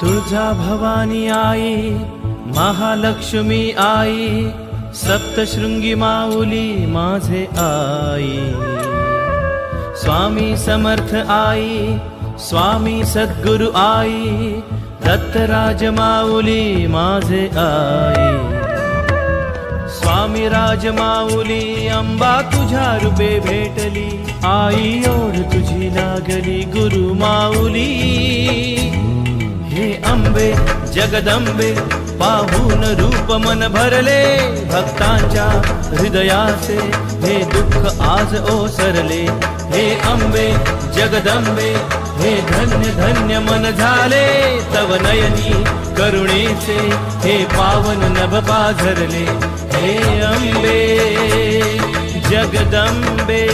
तुळजा भवानी आई महालक्ष्मी आई सप्तशृंगी माऊली माझे आई. स्वामी समर्थ आई स्वामी सद्गुरु आई दत्तराज माऊली माझे आई. स्वामी राजमाऊली अंबा तुझ्या रूपे भेटली. आई ओढ तुझी लागली गुरु माऊली. जगदंबे पाहून रूप मन भरले. भक्तांच्या हृदयाचे हे दुःख आज ओसरले. हे अंबे जगदंबे हे धन्य धन्य मन झाले. तव नयनी करुणेचे हे पावन नभ पाझरले. हे अंबे जगदंबे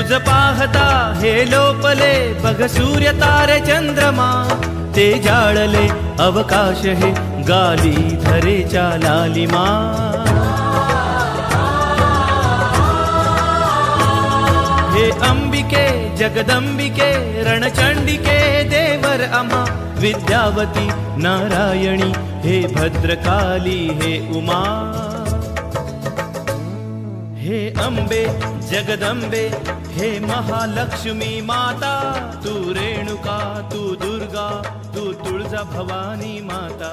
तुझ पाहता हे लोपले. बघ सूर्य तारे चंद्रमा. ते जाळले अवकाश हे गाली धरेच्या लालिमा. हे अंबिके जगदंबिके रणचंडिके देवर अमा विद्यावती नारायणी हे भद्रकाली हे उमा. हे अंबे जगदंबे हे महालक्ष्मी माता तू रेणुका तू दुर्गा तू तुळजा भवानी माता.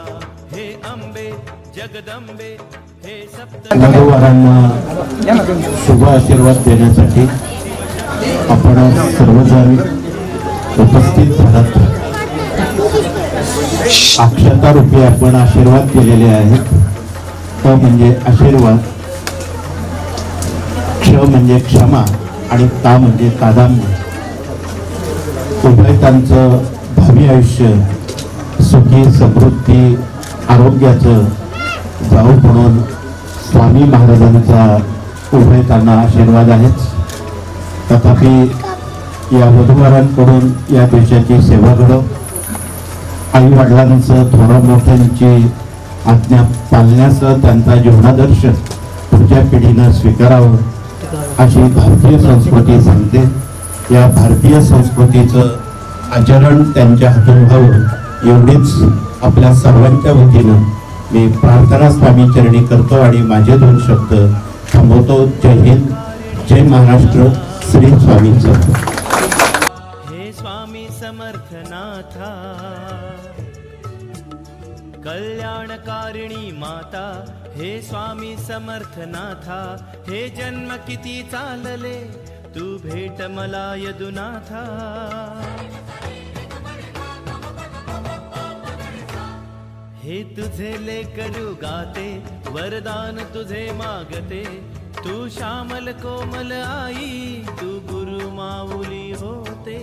हे अंबे जगदंबे हे सप्त नववारांना शुभ आशीर्वाद देण्यासाठी आपण सर्वजण उपस्थित झालात. अक्षता आपण आशीर्वाद केलेले आहेत. तो म्हणजे आशीर्वाद. क्ष म्हणजे क्षमा आणि ता म्हणजे तादाम्य उभयतांचं भावी आयुष्य सुखी समृद्धी आरोग्याचं जाऊ म्हणून स्वामी महाराजांचा उभयतांना आशीर्वाद आहेच. तथापि या वधूवरांकडून या देशाची सेवा घडव आई वडिलांचं थोडं मोठ्यांची आज्ञा पाळण्याचं त्यांचा जीवनादर्श पुढच्या पिढीनं स्वीकारावं. अशी भारतीय संस्कृती सांगते. या भारतीय संस्कृतीचं आचरण त्यांच्या हातून व्हावं एवढीच आपल्या सर्वांच्या वतीनं मी प्रार्थना स्वामी चरणी करतो आणि माझे दोन शब्द थांबवतो. जय हिंद जय महाराष्ट्र श्री स्वामी हे स्वामी समर्थनाथा कल्याणकारिणी माता हे स्वामी समर्थनाथा हे जन्म किती चालले तू भेट मला यदुनाथा. हे तुझे लेकरू गाते वरदान तुझे मागते तू श्यामल कोमल आई तू गुरु माऊली होते.